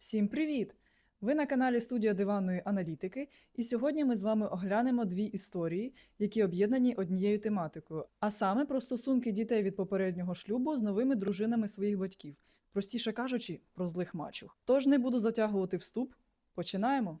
Всім привіт! Ви на каналі Студія диванної аналітики, і сьогодні ми з вами оглянемо дві історії, які об'єднані однією тематикою, а саме про стосунки дітей від попереднього шлюбу з новими дружинами своїх батьків, простіше кажучи, про злих мачух. Тож не буду затягувати вступ. Починаємо.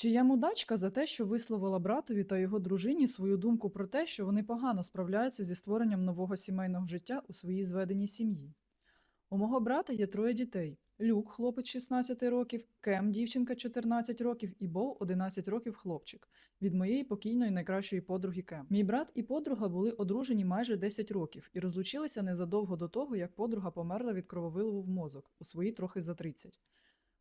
Чи я мудачка за те, що висловила братові та його дружині свою думку про те, що вони погано справляються зі створенням нового сімейного життя у своїй зведеній сім'ї? У мого брата є троє дітей: Люк, хлопець 16 років, Кем, дівчинка 14 років, і Бов 11 років хлопчик від моєї покійної найкращої подруги Кем. Мій брат і подруга були одружені майже 10 років і розлучилися незадовго до того, як подруга померла від крововиливу в мозок у свої трохи за 30.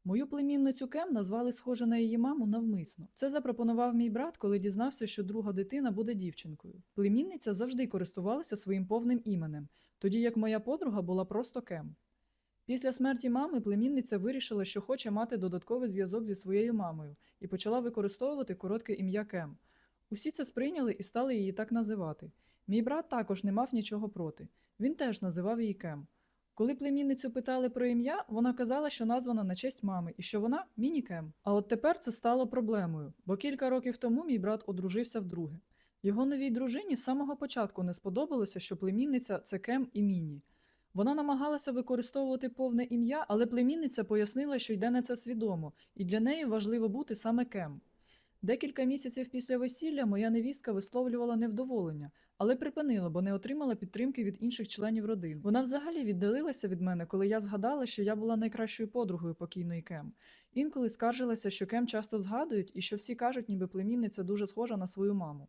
Мою племінницю Кем назвали схоже на її маму навмисно. Це запропонував мій брат, коли дізнався, що друга дитина буде дівчинкою. Племінниця завжди користувалася своїм повним іменем, тоді як моя подруга була просто Кем. Після смерті мами племінниця вирішила, що хоче мати додатковий зв'язок зі своєю мамою, і почала використовувати коротке ім'я Кем. Усі це сприйняли і стали її так називати. Мій брат також не мав нічого проти. Він теж називав її Кем. Коли племінницю питали про ім'я, вона казала, що названа на честь мами і що вона міні-кем. А от тепер це стало проблемою, бо кілька років тому мій брат одружився вдруге. Його новій дружині з самого початку не сподобалося, що племінниця це Кем і Міні. Вона намагалася використовувати повне ім'я, але племінниця пояснила, що йде на це свідомо, і для неї важливо бути саме Кем. Декілька місяців після весілля моя невістка висловлювала невдоволення, але припинила, бо не отримала підтримки від інших членів родин. Вона взагалі віддалилася від мене, коли я згадала, що я була найкращою подругою покійної Кем. Інколи скаржилася, що Кем часто згадують і що всі кажуть, ніби племінниця дуже схожа на свою маму.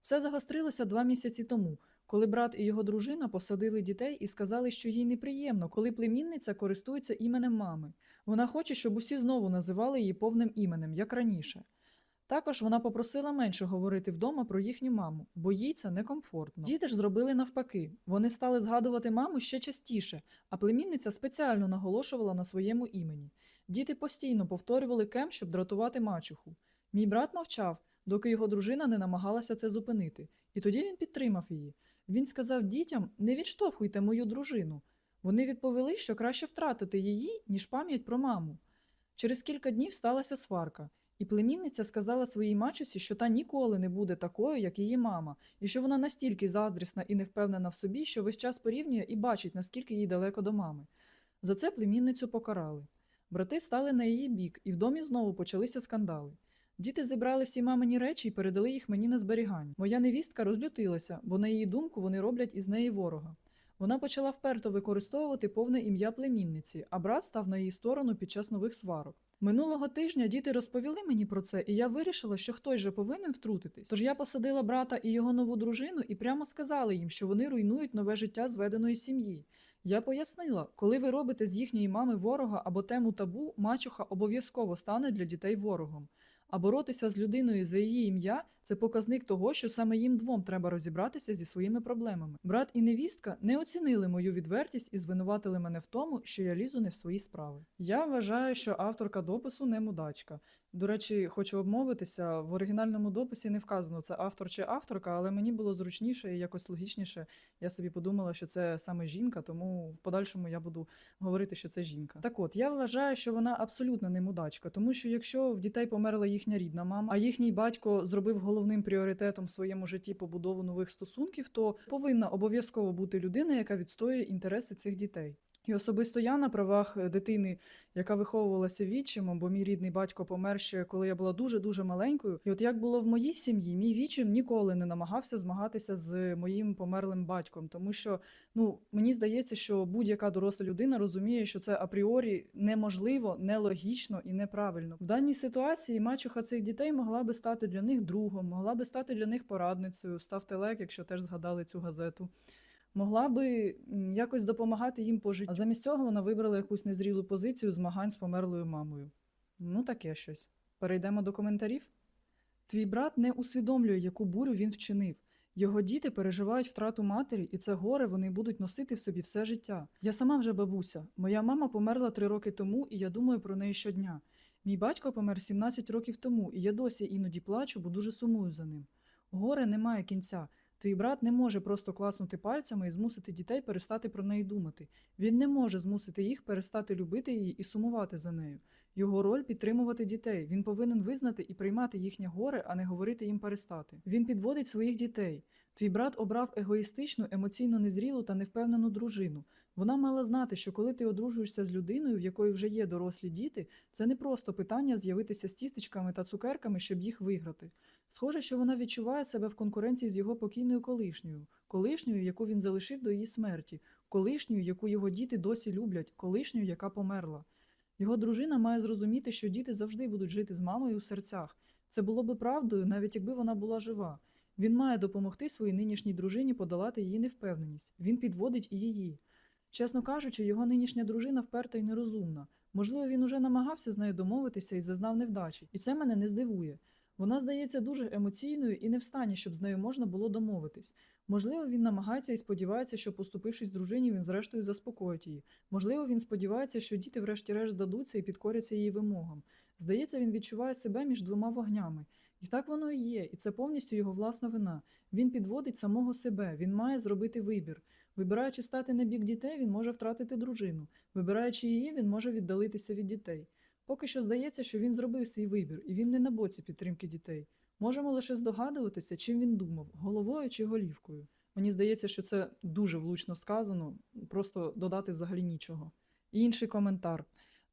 Все загострилося два місяці тому, коли брат і його дружина посадили дітей і сказали, що їй неприємно, коли племінниця користується іменем мами. Вона хоче, щоб усі знову називали її повним іменем, як раніше. Також вона попросила менше говорити вдома про їхню маму, бо їй це некомфортно. Діти ж зробили навпаки. Вони стали згадувати маму ще частіше, а племінниця спеціально наголошувала на своєму імені. Діти постійно повторювали кем, щоб дратувати мачуху. Мій брат мовчав, доки його дружина не намагалася це зупинити, і тоді він підтримав її. Він сказав дітям: не відштовхуйте мою дружину. Вони відповіли, що краще втратити її, ніж пам'ять про маму. Через кілька днів сталася сварка, і племінниця сказала своїй мачусі, що та ніколи не буде такою, як її мама, і що вона настільки заздрісна і невпевнена в собі, що весь час порівнює і бачить, наскільки їй далеко до мами. За це племінницю покарали. Брати стали на її бік, і в домі знову почалися скандали. Діти зібрали всі мамині речі і передали їх мені на зберігання. Моя невістка розлютилася, бо на її думку вони роблять із неї ворога. Вона почала вперто використовувати повне ім'я племінниці, а брат став на її сторону під час нових сварок. Минулого тижня діти розповіли мені про це, і я вирішила, що хтось же повинен втрутитись. Тож я посадила брата і його нову дружину і прямо сказала їм, що вони руйнують нове життя зведеної сім'ї. Я пояснила, коли ви робите з їхньої мами ворога або тему табу, мачуха обов'язково стане для дітей ворогом. А боротися з людиною за її ім'я це показник того, що саме їм двом треба розібратися зі своїми проблемами. Брат і невістка не оцінили мою відвертість і звинуватили мене в тому, що я лізу не в свої справи. Я вважаю, що авторка допису не мудачка. До речі, хочу обмовитися, в оригінальному дописі не вказано це автор чи авторка, але мені було зручніше і якось логічніше. Я собі подумала, що це саме жінка, тому в подальшому я буду говорити, що це жінка. Так от, я вважаю, що вона абсолютно не мудачка, тому що якщо в дітей померла їхня рідна мама, а їхній батько зробив головним пріоритетом в своєму житті побудову нових стосунків, то повинна обов'язково бути людина, яка відстоює інтереси цих дітей. І особисто я на правах е, дитини, яка виховувалася відчимом, бо мій рідний батько помер ще коли я була дуже дуже маленькою. І от як було в моїй сім'ї, мій відчим ніколи не намагався змагатися з моїм померлим батьком, тому що ну мені здається, що будь-яка доросла людина розуміє, що це апріорі неможливо, нелогічно і неправильно. В даній ситуації мачуха цих дітей могла би стати для них другом, могла би стати для них порадницею. Ставте лайк, якщо теж згадали цю газету могла би якось допомагати їм по життю. А замість цього вона вибрала якусь незрілу позицію змагань з померлою мамою. Ну, таке щось. Перейдемо до коментарів. Твій брат не усвідомлює, яку бурю він вчинив. Його діти переживають втрату матері, і це горе вони будуть носити в собі все життя. Я сама вже бабуся. Моя мама померла три роки тому, і я думаю про неї щодня. Мій батько помер 17 років тому, і я досі іноді плачу, бо дуже сумую за ним. Горе не має кінця. Твій брат не може просто класнути пальцями і змусити дітей перестати про неї думати. Він не може змусити їх перестати любити її і сумувати за нею. Його роль підтримувати дітей. Він повинен визнати і приймати їхнє горе, а не говорити їм перестати. Він підводить своїх дітей. Твій брат обрав егоїстичну, емоційно незрілу та невпевнену дружину. Вона мала знати, що коли ти одружуєшся з людиною, в якої вже є дорослі діти, це не просто питання з'явитися з тістечками та цукерками, щоб їх виграти. Схоже, що вона відчуває себе в конкуренції з його покійною колишньою, колишньою, яку він залишив до її смерті, колишньою, яку його діти досі люблять, колишньою, яка померла. Його дружина має зрозуміти, що діти завжди будуть жити з мамою у серцях. Це було би правдою, навіть якби вона була жива. Він має допомогти своїй нинішній дружині подолати її невпевненість. Він підводить і її. Чесно кажучи, його нинішня дружина вперта і нерозумна. Можливо, він уже намагався з нею домовитися і зазнав невдачі, і це мене не здивує. Вона здається дуже емоційною і не в стані, щоб з нею можна було домовитись. Можливо, він намагається і сподівається, що, поступившись дружині, він зрештою заспокоїть її. Можливо, він сподівається, що діти врешті-решт здадуться і підкоряться її вимогам. Здається, він відчуває себе між двома вогнями. І так воно і є, і це повністю його власна вина. Він підводить самого себе, він має зробити вибір. Вибираючи стати на бік дітей, він може втратити дружину. Вибираючи її, він може віддалитися від дітей. Поки що здається, що він зробив свій вибір, і він не на боці підтримки дітей. Можемо лише здогадуватися, чим він думав головою чи голівкою. Мені здається, що це дуже влучно сказано, просто додати взагалі нічого. І інший коментар: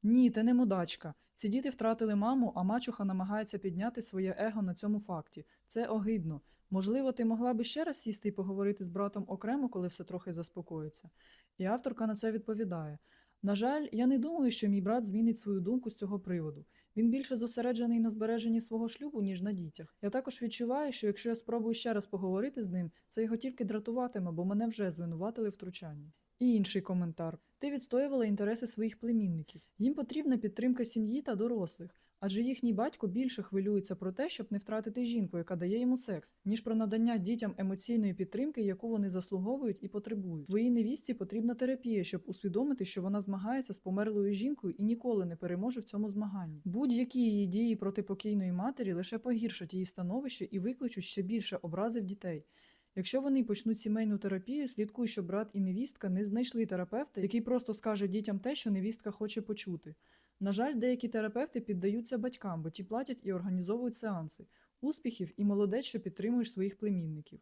Ні, ти не мудачка. Ці діти втратили маму, а мачуха намагається підняти своє его на цьому факті. Це огидно. Можливо, ти могла би ще раз сісти і поговорити з братом окремо, коли все трохи заспокоїться. І авторка на це відповідає: На жаль, я не думаю, що мій брат змінить свою думку з цього приводу. Він більше зосереджений на збереженні свого шлюбу, ніж на дітях. Я також відчуваю, що якщо я спробую ще раз поговорити з ним, це його тільки дратуватиме, бо мене вже звинуватили в втручанні. І інший коментар: ти відстоювала інтереси своїх племінників. Їм потрібна підтримка сім'ї та дорослих, адже їхній батько більше хвилюється про те, щоб не втратити жінку, яка дає йому секс, ніж про надання дітям емоційної підтримки, яку вони заслуговують і потребують. Твоїй невістці потрібна терапія, щоб усвідомити, що вона змагається з померлою жінкою і ніколи не переможе в цьому змаганні. Будь-які її дії проти покійної матері лише погіршать її становище і викличуть ще більше образи в дітей. Якщо вони почнуть сімейну терапію, слідкуй, щоб брат і невістка не знайшли терапевта, який просто скаже дітям те, що невістка хоче почути. На жаль, деякі терапевти піддаються батькам, бо ті платять і організовують сеанси. Успіхів і молодець, що підтримуєш своїх племінників.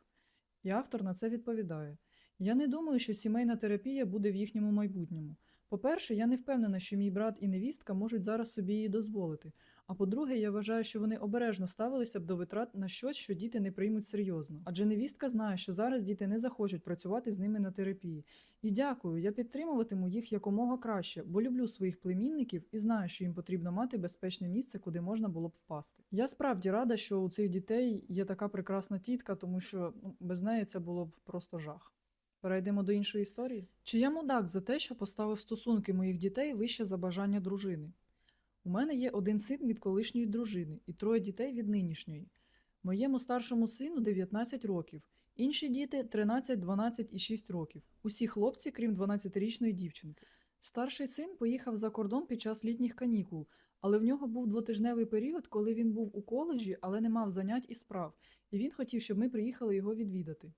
І автор на це відповідає: Я не думаю, що сімейна терапія буде в їхньому майбутньому. По-перше, я не впевнена, що мій брат і невістка можуть зараз собі її дозволити. А по-друге, я вважаю, що вони обережно ставилися б до витрат на щось, що діти не приймуть серйозно. Адже невістка знає, що зараз діти не захочуть працювати з ними на терапії. І дякую, я підтримуватиму їх якомога краще, бо люблю своїх племінників і знаю, що їм потрібно мати безпечне місце, куди можна було б впасти. Я справді рада, що у цих дітей є така прекрасна тітка, тому що ну, без неї це було б просто жах. Перейдемо до іншої історії. Чи я мудак за те, що поставив стосунки моїх дітей вище за бажання дружини? У мене є один син від колишньої дружини і троє дітей від нинішньої. Моєму старшому сину 19 років, інші діти 13, 12 і 6 років. Усі хлопці, крім 12-річної дівчинки. Старший син поїхав за кордон під час літніх канікул, але в нього був двотижневий період, коли він був у коледжі, але не мав занять і справ, і він хотів, щоб ми приїхали його відвідати.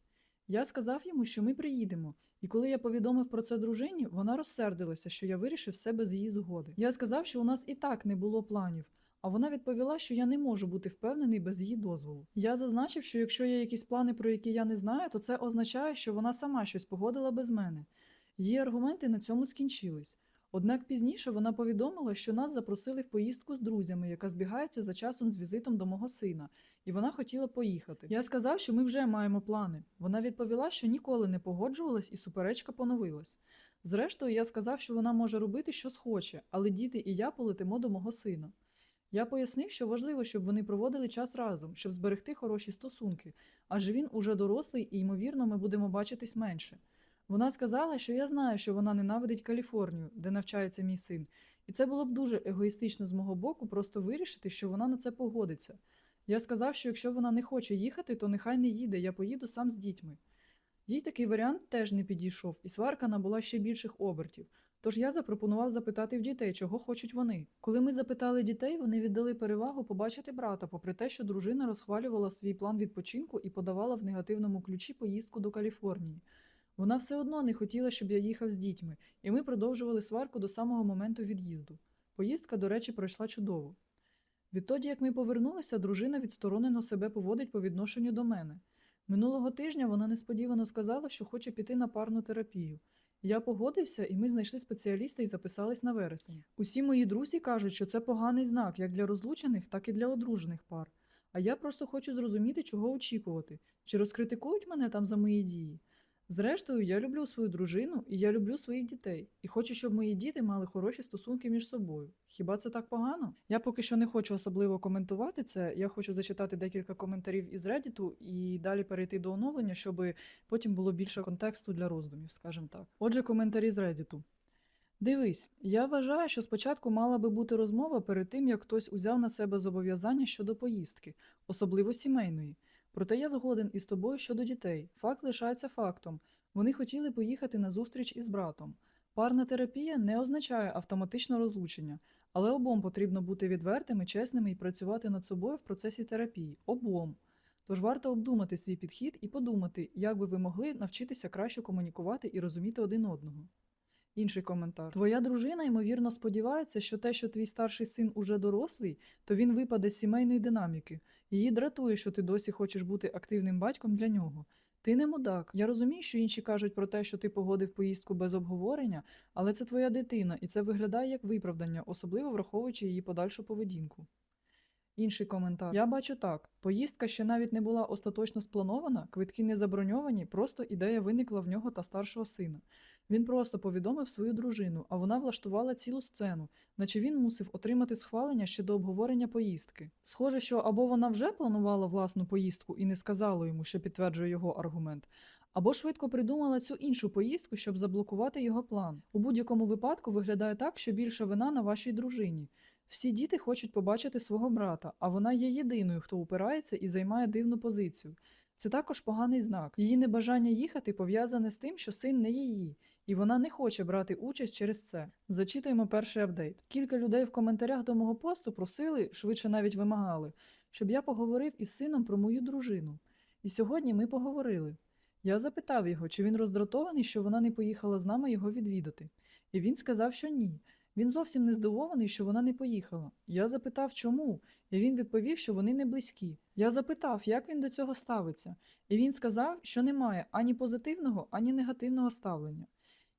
Я сказав йому, що ми приїдемо, і коли я повідомив про це дружині, вона розсердилася, що я вирішив все без її згоди. Я сказав, що у нас і так не було планів, а вона відповіла, що я не можу бути впевнений без її дозволу. Я зазначив, що якщо є якісь плани, про які я не знаю, то це означає, що вона сама щось погодила без мене. Її аргументи на цьому скінчились. Однак пізніше вона повідомила, що нас запросили в поїздку з друзями, яка збігається за часом з візитом до мого сина, і вона хотіла поїхати. Я сказав, що ми вже маємо плани. Вона відповіла, що ніколи не погоджувалась, і суперечка поновилась. Зрештою, я сказав, що вона може робити, що схоче, але діти і я полетимо до мого сина. Я пояснив, що важливо, щоб вони проводили час разом, щоб зберегти хороші стосунки, адже він уже дорослий і, ймовірно, ми будемо бачитись менше. Вона сказала, що я знаю, що вона ненавидить Каліфорнію, де навчається мій син, і це було б дуже егоїстично з мого боку просто вирішити, що вона на це погодиться. Я сказав, що якщо вона не хоче їхати, то нехай не їде, я поїду сам з дітьми. Їй такий варіант теж не підійшов, і сварка набула ще більших обертів. Тож я запропонував запитати в дітей, чого хочуть вони. Коли ми запитали дітей, вони віддали перевагу побачити брата, попри те, що дружина розхвалювала свій план відпочинку і подавала в негативному ключі поїздку до Каліфорнії. Вона все одно не хотіла, щоб я їхав з дітьми, і ми продовжували сварку до самого моменту від'їзду. Поїздка, до речі, пройшла чудово. Відтоді, як ми повернулися, дружина відсторонено себе поводить по відношенню до мене. Минулого тижня вона несподівано сказала, що хоче піти на парну терапію. Я погодився, і ми знайшли спеціаліста і записались на вересень. Усі мої друзі кажуть, що це поганий знак як для розлучених, так і для одружених пар. А я просто хочу зрозуміти, чого очікувати, чи розкритикують мене там за мої дії. Зрештою, я люблю свою дружину і я люблю своїх дітей, і хочу, щоб мої діти мали хороші стосунки між собою. Хіба це так погано? Я поки що не хочу особливо коментувати це. Я хочу зачитати декілька коментарів із Reddit і далі перейти до оновлення, щоб потім було більше контексту для роздумів, скажімо так. Отже, коментарі з Reddit. Дивись, я вважаю, що спочатку мала би бути розмова перед тим, як хтось узяв на себе зобов'язання щодо поїздки, особливо сімейної. Проте я згоден із тобою щодо дітей. Факт лишається фактом. Вони хотіли поїхати на зустріч із братом. Парна терапія не означає автоматично розлучення, але обом потрібно бути відвертими, чесними і працювати над собою в процесі терапії. Обом. Тож варто обдумати свій підхід і подумати, як би ви могли навчитися краще комунікувати і розуміти один одного. Інший коментар. Твоя дружина, ймовірно, сподівається, що те, що твій старший син уже дорослий, то він випаде з сімейної динаміки. Її дратує, що ти досі хочеш бути активним батьком для нього. Ти не мудак. Я розумію, що інші кажуть про те, що ти погодив поїздку без обговорення, але це твоя дитина, і це виглядає як виправдання, особливо враховуючи її подальшу поведінку. Інший коментар. Я бачу так: поїздка ще навіть не була остаточно спланована, квитки не заброньовані, просто ідея виникла в нього та старшого сина. Він просто повідомив свою дружину, а вона влаштувала цілу сцену, наче він мусив отримати схвалення ще до обговорення поїздки. Схоже, що або вона вже планувала власну поїздку і не сказала йому, що підтверджує його аргумент, або швидко придумала цю іншу поїздку, щоб заблокувати його план. У будь-якому випадку виглядає так, що більша вина на вашій дружині. Всі діти хочуть побачити свого брата, а вона є єдиною, хто упирається і займає дивну позицію. Це також поганий знак. Її небажання їхати пов'язане з тим, що син не її, і вона не хоче брати участь через це. Зачитуємо перший апдейт. Кілька людей в коментарях до мого посту просили, швидше навіть вимагали, щоб я поговорив із сином про мою дружину. І сьогодні ми поговорили. Я запитав його, чи він роздратований, що вона не поїхала з нами його відвідати. І він сказав, що ні. Він зовсім не здивований, що вона не поїхала. Я запитав, чому, і він відповів, що вони не близькі. Я запитав, як він до цього ставиться, і він сказав, що немає ані позитивного, ані негативного ставлення.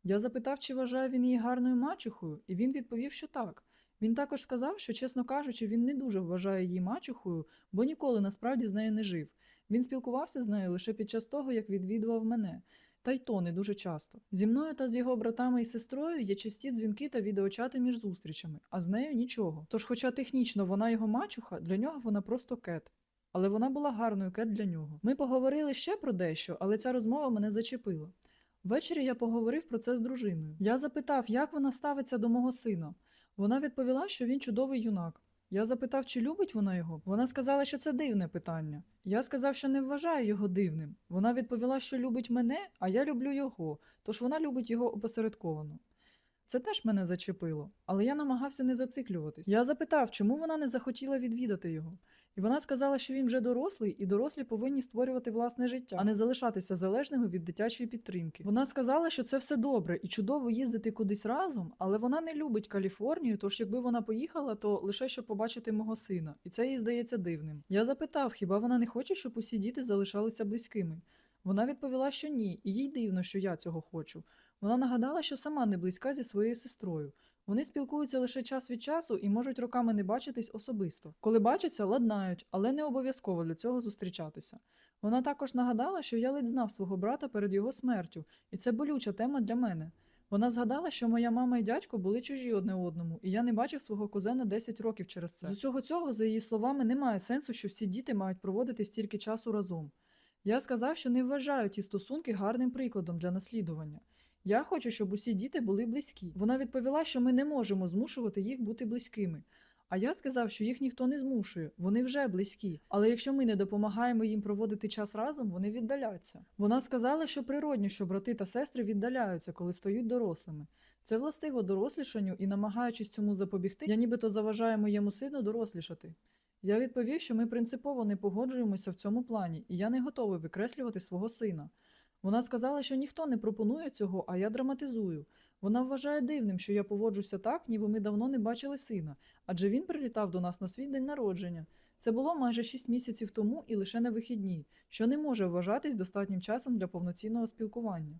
Я запитав, чи вважає він її гарною мачухою, і він відповів, що так. Він також сказав, що, чесно кажучи, він не дуже вважає її мачухою, бо ніколи насправді з нею не жив. Він спілкувався з нею лише під час того, як відвідував мене. Та й то не дуже часто. Зі мною та з його братами і сестрою є часті дзвінки та відеочати між зустрічами, а з нею нічого. Тож, хоча технічно вона його мачуха, для нього вона просто кет. Але вона була гарною кет для нього. Ми поговорили ще про дещо, але ця розмова мене зачепила. Ввечері я поговорив про це з дружиною. Я запитав, як вона ставиться до мого сина. Вона відповіла, що він чудовий юнак. Я запитав, чи любить вона його. Вона сказала, що це дивне питання. Я сказав, що не вважаю його дивним. Вона відповіла, що любить мене, а я люблю його, тож вона любить його опосередковано. Це теж мене зачепило, але я намагався не зациклюватись. Я запитав, чому вона не захотіла відвідати його. І вона сказала, що він вже дорослий, і дорослі повинні створювати власне життя, а не залишатися залежними від дитячої підтримки. Вона сказала, що це все добре і чудово їздити кудись разом, але вона не любить Каліфорнію, тож якби вона поїхала, то лише щоб побачити мого сина, і це їй здається дивним. Я запитав, хіба вона не хоче, щоб усі діти залишалися близькими. Вона відповіла, що ні, і їй дивно, що я цього хочу. Вона нагадала, що сама не близька зі своєю сестрою. Вони спілкуються лише час від часу і можуть роками не бачитись особисто. Коли бачаться, ладнають, але не обов'язково для цього зустрічатися. Вона також нагадала, що я ледь знав свого брата перед його смертю, і це болюча тема для мене. Вона згадала, що моя мама і дядько були чужі одне одному, і я не бачив свого кузена 10 років через це. З усього цього, за її словами, немає сенсу, що всі діти мають проводити стільки часу разом. Я сказав, що не вважаю ті стосунки гарним прикладом для наслідування. Я хочу, щоб усі діти були близькі. Вона відповіла, що ми не можемо змушувати їх бути близькими. А я сказав, що їх ніхто не змушує, вони вже близькі. Але якщо ми не допомагаємо їм проводити час разом, вони віддаляться. Вона сказала, що природньо, що брати та сестри віддаляються, коли стають дорослими. Це властиво дорослішанню і, намагаючись цьому запобігти, я нібито заважаю моєму сину дорослішати. Я відповів, що ми принципово не погоджуємося в цьому плані, і я не готовий викреслювати свого сина. Вона сказала, що ніхто не пропонує цього, а я драматизую. Вона вважає дивним, що я поводжуся так, ніби ми давно не бачили сина, адже він прилітав до нас на свій день народження. Це було майже шість місяців тому і лише на вихідні, що не може вважатись достатнім часом для повноцінного спілкування.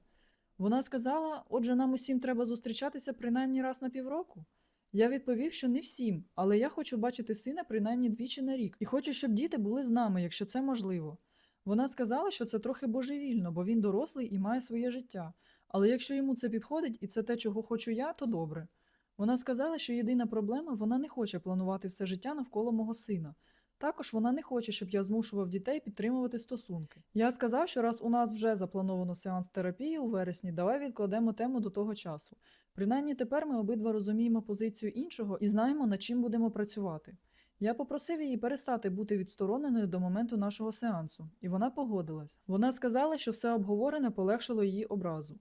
Вона сказала: отже, нам усім треба зустрічатися принаймні раз на півроку. Я відповів, що не всім, але я хочу бачити сина принаймні двічі на рік, і хочу, щоб діти були з нами, якщо це можливо. Вона сказала, що це трохи божевільно, бо він дорослий і має своє життя. Але якщо йому це підходить і це те, чого хочу я, то добре. Вона сказала, що єдина проблема вона не хоче планувати все життя навколо мого сина. Також вона не хоче, щоб я змушував дітей підтримувати стосунки. Я сказав, що раз у нас вже заплановано сеанс терапії у вересні, давай відкладемо тему до того часу. Принаймні тепер ми обидва розуміємо позицію іншого і знаємо, над чим будемо працювати. Я попросив її перестати бути відстороненою до моменту нашого сеансу, і вона погодилась. Вона сказала, що все обговорене полегшило її образу.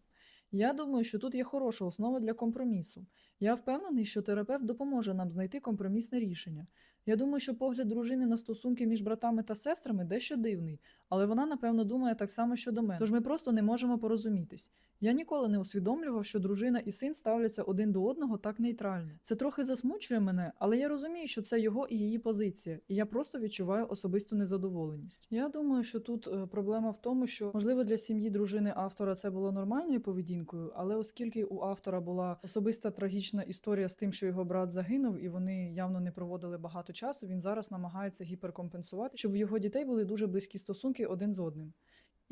Я думаю, що тут є хороша основа для компромісу. Я впевнений, що терапевт допоможе нам знайти компромісне рішення. Я думаю, що погляд дружини на стосунки між братами та сестрами дещо дивний, але вона, напевно, думає так само щодо мене. Тож ми просто не можемо порозумітись. Я ніколи не усвідомлював, що дружина і син ставляться один до одного так нейтрально. Це трохи засмучує мене, але я розумію, що це його і її позиція, і я просто відчуваю особисту незадоволеність. Я думаю, що тут е, проблема в тому, що можливо для сім'ї дружини автора це було нормальною поведінкою, але оскільки у автора була особиста трагічна історія з тим, що його брат загинув, і вони явно не проводили багато часу, він зараз намагається гіперкомпенсувати, щоб в його дітей були дуже близькі стосунки один з одним.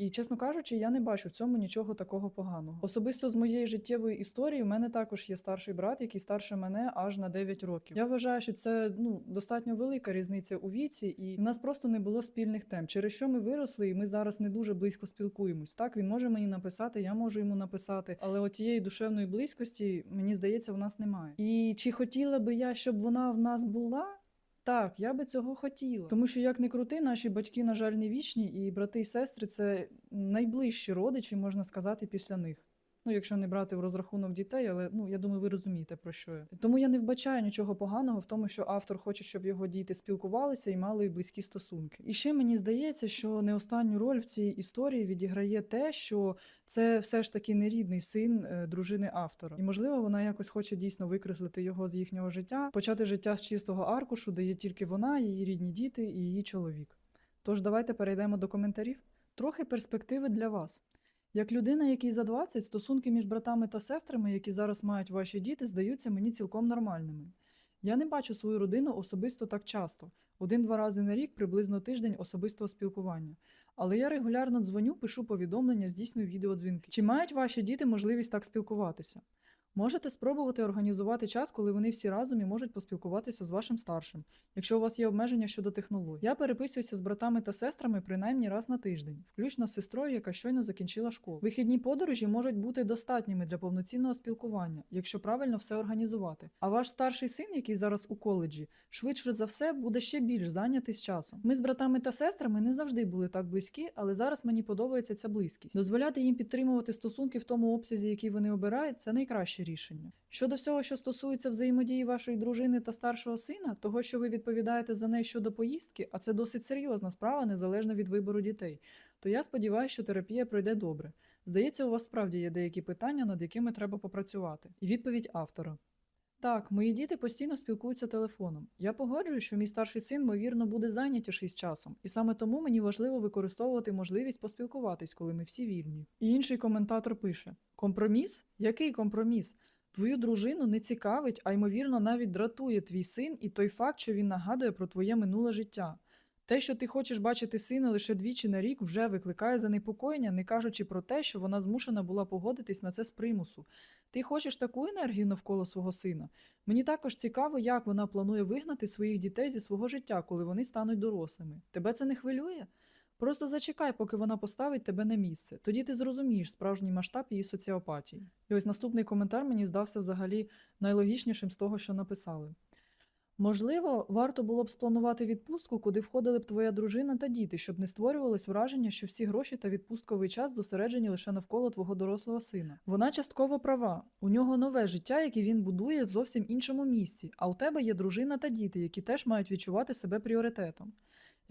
І, чесно кажучи, я не бачу в цьому нічого такого поганого. Особисто з моєї життєвої історії в мене також є старший брат, який старше мене аж на 9 років. Я вважаю, що це ну достатньо велика різниця у віці, і в нас просто не було спільних тем, через що ми виросли, і ми зараз не дуже близько спілкуємось. Так він може мені написати, я можу йому написати, але от тієї душевної близькості, мені здається, в нас немає. І чи хотіла би я, щоб вона в нас була? Так, я би цього хотіла. Тому що, як не крути, наші батьки, на жаль, не вічні, і брати і сестри це найближчі родичі, можна сказати, після них. Ну, якщо не брати в розрахунок дітей, але ну я думаю, ви розумієте про що я. Тому я не вбачаю нічого поганого в тому, що автор хоче, щоб його діти спілкувалися і мали близькі стосунки. І ще мені здається, що не останню роль в цій історії відіграє те, що це все ж таки не рідний син е, дружини автора. І можливо, вона якось хоче дійсно викреслити його з їхнього життя, почати життя з чистого аркушу, де є тільки вона, її рідні діти і її чоловік. Тож давайте перейдемо до коментарів. Трохи перспективи для вас. Як людина, якій за 20, стосунки між братами та сестрами, які зараз мають ваші діти, здаються мені цілком нормальними. Я не бачу свою родину особисто так часто, один-два рази на рік, приблизно тиждень особистого спілкування. Але я регулярно дзвоню, пишу повідомлення, здійснюю відеодзвінки. Чи мають ваші діти можливість так спілкуватися? Можете спробувати організувати час, коли вони всі разом і можуть поспілкуватися з вашим старшим, якщо у вас є обмеження щодо технологій. Я переписуюся з братами та сестрами принаймні раз на тиждень, включно з сестрою, яка щойно закінчила школу. Вихідні подорожі можуть бути достатніми для повноцінного спілкування, якщо правильно все організувати. А ваш старший син, який зараз у коледжі, швидше за все буде ще більш зайнятий з часом. Ми з братами та сестрами не завжди були так близькі, але зараз мені подобається ця близькість. Дозволяти їм підтримувати стосунки в тому обсязі, який вони обирають, це найкраще рішення. Щодо всього, що стосується взаємодії вашої дружини та старшого сина, того, що ви відповідаєте за неї щодо поїздки, а це досить серйозна справа, незалежно від вибору дітей, то я сподіваюся, що терапія пройде добре. Здається, у вас справді є деякі питання, над якими треба попрацювати. І відповідь автора. Так, мої діти постійно спілкуються телефоном. Я погоджую, що мій старший син, ймовірно, буде зайнятіший з часом, і саме тому мені важливо використовувати можливість поспілкуватись, коли ми всі вільні. І інший коментатор пише: Компроміс? Який компроміс? Твою дружину не цікавить, а ймовірно, навіть дратує твій син і той факт, що він нагадує про твоє минуле життя. Те, що ти хочеш бачити сина лише двічі на рік, вже викликає занепокоєння, не кажучи про те, що вона змушена була погодитись на це з примусу. Ти хочеш таку енергію навколо свого сина? Мені також цікаво, як вона планує вигнати своїх дітей зі свого життя, коли вони стануть дорослими. Тебе це не хвилює? Просто зачекай, поки вона поставить тебе на місце. Тоді ти зрозумієш справжній масштаб її соціопатії. І ось наступний коментар мені здався взагалі найлогічнішим з того, що написали. Можливо, варто було б спланувати відпустку, куди входили б твоя дружина та діти, щоб не створювалось враження, що всі гроші та відпустковий час зосереджені лише навколо твого дорослого сина. Вона частково права. У нього нове життя, яке він будує в зовсім іншому місці, а у тебе є дружина та діти, які теж мають відчувати себе пріоритетом.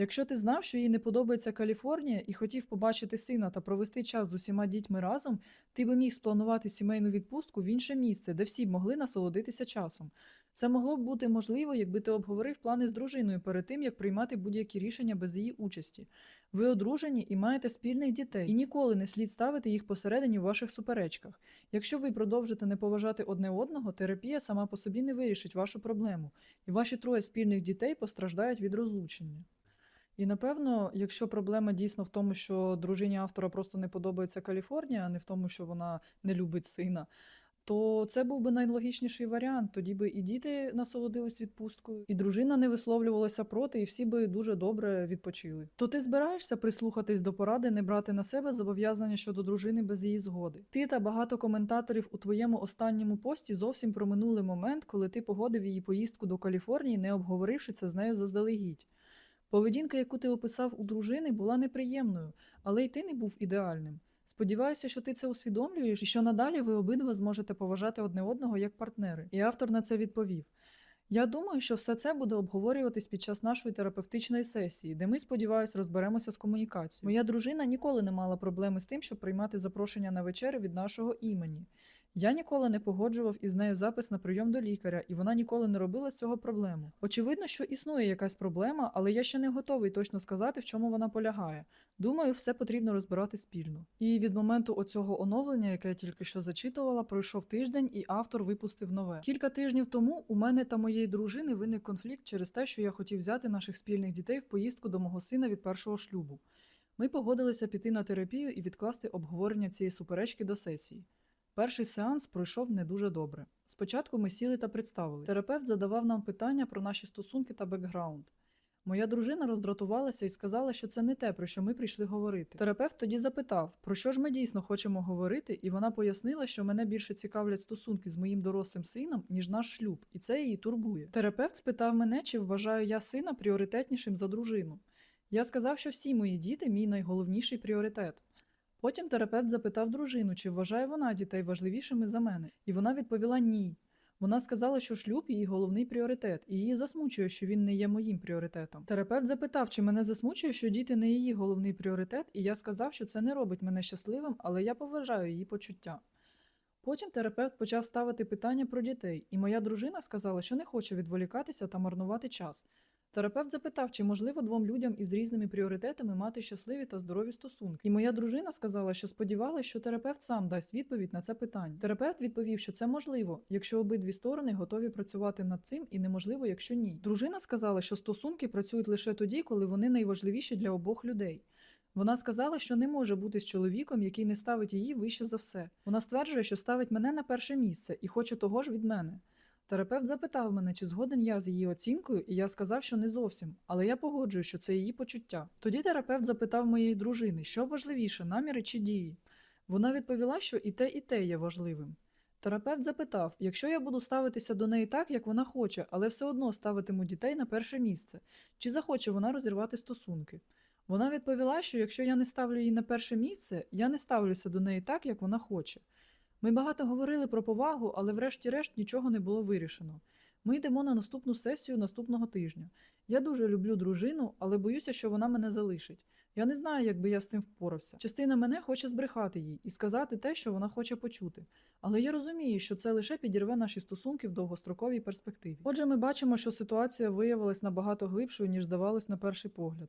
Якщо ти знав, що їй не подобається Каліфорнія і хотів побачити сина та провести час з усіма дітьми разом, ти би міг спланувати сімейну відпустку в інше місце, де всі б могли насолодитися часом. Це могло б бути можливо, якби ти обговорив плани з дружиною перед тим, як приймати будь-які рішення без її участі. Ви одружені і маєте спільних дітей, і ніколи не слід ставити їх посередині в ваших суперечках. Якщо ви продовжите не поважати одне одного, терапія сама по собі не вирішить вашу проблему, і ваші троє спільних дітей постраждають від розлучення. І напевно, якщо проблема дійсно в тому, що дружині автора просто не подобається Каліфорнія, а не в тому, що вона не любить сина, то це був би найлогічніший варіант. Тоді би і діти насолодились відпусткою, і дружина не висловлювалася проти, і всі би дуже добре відпочили. То ти збираєшся прислухатись до поради, не брати на себе зобов'язання щодо дружини без її згоди. Ти та багато коментаторів у твоєму останньому пості зовсім проминули момент, коли ти погодив її поїздку до Каліфорнії, не обговоривши це з нею заздалегідь. Поведінка, яку ти описав у дружини, була неприємною, але й ти не був ідеальним. Сподіваюся, що ти це усвідомлюєш і що надалі ви обидва зможете поважати одне одного як партнери. І автор на це відповів. Я думаю, що все це буде обговорюватись під час нашої терапевтичної сесії, де ми, сподіваюся, розберемося з комунікацією. Моя дружина ніколи не мала проблеми з тим, щоб приймати запрошення на вечерю від нашого імені. Я ніколи не погоджував із нею запис на прийом до лікаря, і вона ніколи не робила з цього проблему. Очевидно, що існує якась проблема, але я ще не готовий точно сказати, в чому вона полягає. Думаю, все потрібно розбирати спільно. І від моменту оцього оновлення, яке я тільки що зачитувала, пройшов тиждень, і автор випустив нове. Кілька тижнів тому у мене та моєї дружини виник конфлікт через те, що я хотів взяти наших спільних дітей в поїздку до мого сина від першого шлюбу. Ми погодилися піти на терапію і відкласти обговорення цієї суперечки до сесії. Перший сеанс пройшов не дуже добре. Спочатку ми сіли та представили. Терапевт задавав нам питання про наші стосунки та бекграунд. Моя дружина роздратувалася і сказала, що це не те, про що ми прийшли говорити. Терапевт тоді запитав, про що ж ми дійсно хочемо говорити, і вона пояснила, що мене більше цікавлять стосунки з моїм дорослим сином, ніж наш шлюб, і це її турбує. Терапевт спитав мене, чи вважаю я сина пріоритетнішим за дружину. Я сказав, що всі мої діти мій найголовніший пріоритет. Потім терапевт запитав дружину, чи вважає вона дітей важливішими за мене, і вона відповіла ні. Вона сказала, що шлюб її головний пріоритет, і її засмучує, що він не є моїм пріоритетом. Терапевт запитав, чи мене засмучує, що діти не її головний пріоритет, і я сказав, що це не робить мене щасливим, але я поважаю її почуття. Потім терапевт почав ставити питання про дітей, і моя дружина сказала, що не хоче відволікатися та марнувати час. Терапевт запитав, чи можливо двом людям із різними пріоритетами мати щасливі та здорові стосунки. І моя дружина сказала, що сподівалася, що терапевт сам дасть відповідь на це питання. Терапевт відповів, що це можливо, якщо обидві сторони готові працювати над цим, і неможливо, якщо ні. Дружина сказала, що стосунки працюють лише тоді, коли вони найважливіші для обох людей. Вона сказала, що не може бути з чоловіком, який не ставить її вище за все. Вона стверджує, що ставить мене на перше місце і хоче того ж від мене. Терапевт запитав мене, чи згоден я з її оцінкою, і я сказав, що не зовсім, але я погоджую, що це її почуття. Тоді терапевт запитав моєї дружини, що важливіше, наміри чи дії. Вона відповіла, що і те, і те є важливим. Терапевт запитав, якщо я буду ставитися до неї так, як вона хоче, але все одно ставитиму дітей на перше місце, чи захоче вона розірвати стосунки. Вона відповіла, що якщо я не ставлю її на перше місце, я не ставлюся до неї так, як вона хоче. Ми багато говорили про повагу, але врешті-решт нічого не було вирішено. Ми йдемо на наступну сесію наступного тижня. Я дуже люблю дружину, але боюся, що вона мене залишить. Я не знаю, як би я з цим впорався. Частина мене хоче збрехати їй і сказати те, що вона хоче почути. Але я розумію, що це лише підірве наші стосунки в довгостроковій перспективі. Отже, ми бачимо, що ситуація виявилась набагато глибшою, ніж здавалось на перший погляд.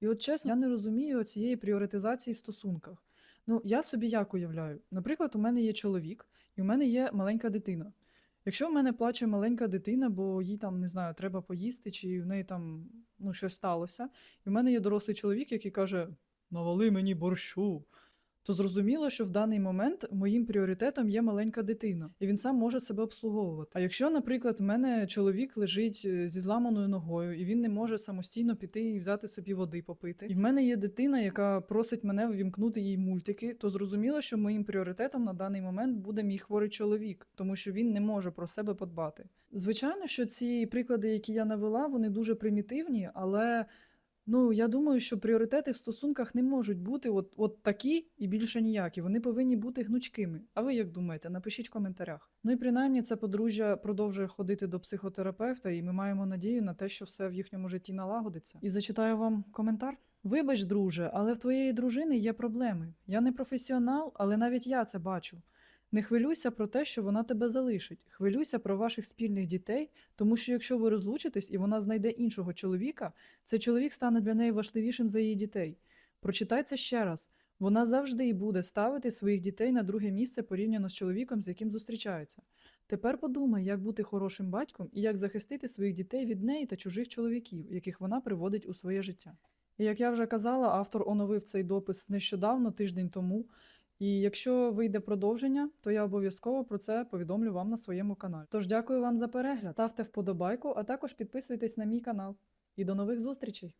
І от чесно, я не розумію цієї пріоритизації в стосунках. Ну, я собі як уявляю. Наприклад, у мене є чоловік, і у мене є маленька дитина. Якщо в мене плаче маленька дитина, бо їй там не знаю, треба поїсти, чи в неї там ну, щось сталося, і в мене є дорослий чоловік, який каже: навали мені борщу, то зрозуміло, що в даний момент моїм пріоритетом є маленька дитина, і він сам може себе обслуговувати. А якщо, наприклад, в мене чоловік лежить е, зі зламаною ногою, і він не може самостійно піти і взяти собі води попити, і в мене є дитина, яка просить мене ввімкнути їй мультики, то зрозуміло, що моїм пріоритетом на даний момент буде мій хворий чоловік, тому що він не може про себе подбати. Звичайно, що ці приклади, які я навела, вони дуже примітивні, але ну я думаю, що пріоритети в стосунках не можуть бути от, от такі і більше ніякі. Вони повинні бути гнучкими. А ви як думаєте? Напишіть в коментарях. Ну і принаймні це подружжя продовжує ходити до психотерапевта, і ми маємо надію на те, що все в їхньому житті налагодиться. І зачитаю вам коментар. Вибач, друже, але в твоєї дружини є проблеми. Я не професіонал, але навіть я це бачу. Не хвилюйся про те, що вона тебе залишить. Хвилюйся про ваших спільних дітей, тому що якщо ви розлучитесь і вона знайде іншого чоловіка, цей чоловік стане для неї важливішим за її дітей. Прочитай це ще раз. Вона завжди і буде ставити своїх дітей на друге місце порівняно з чоловіком, з яким зустрічається. Тепер подумай, як бути хорошим батьком і як захистити своїх дітей від неї та чужих чоловіків, яких вона приводить у своє життя. І як я вже казала, автор оновив цей допис нещодавно, тиждень тому. І якщо вийде продовження, то я обов'язково про це повідомлю вам на своєму каналі. Тож дякую вам за перегляд, ставте вподобайку, а також підписуйтесь на мій канал. І до нових зустрічей!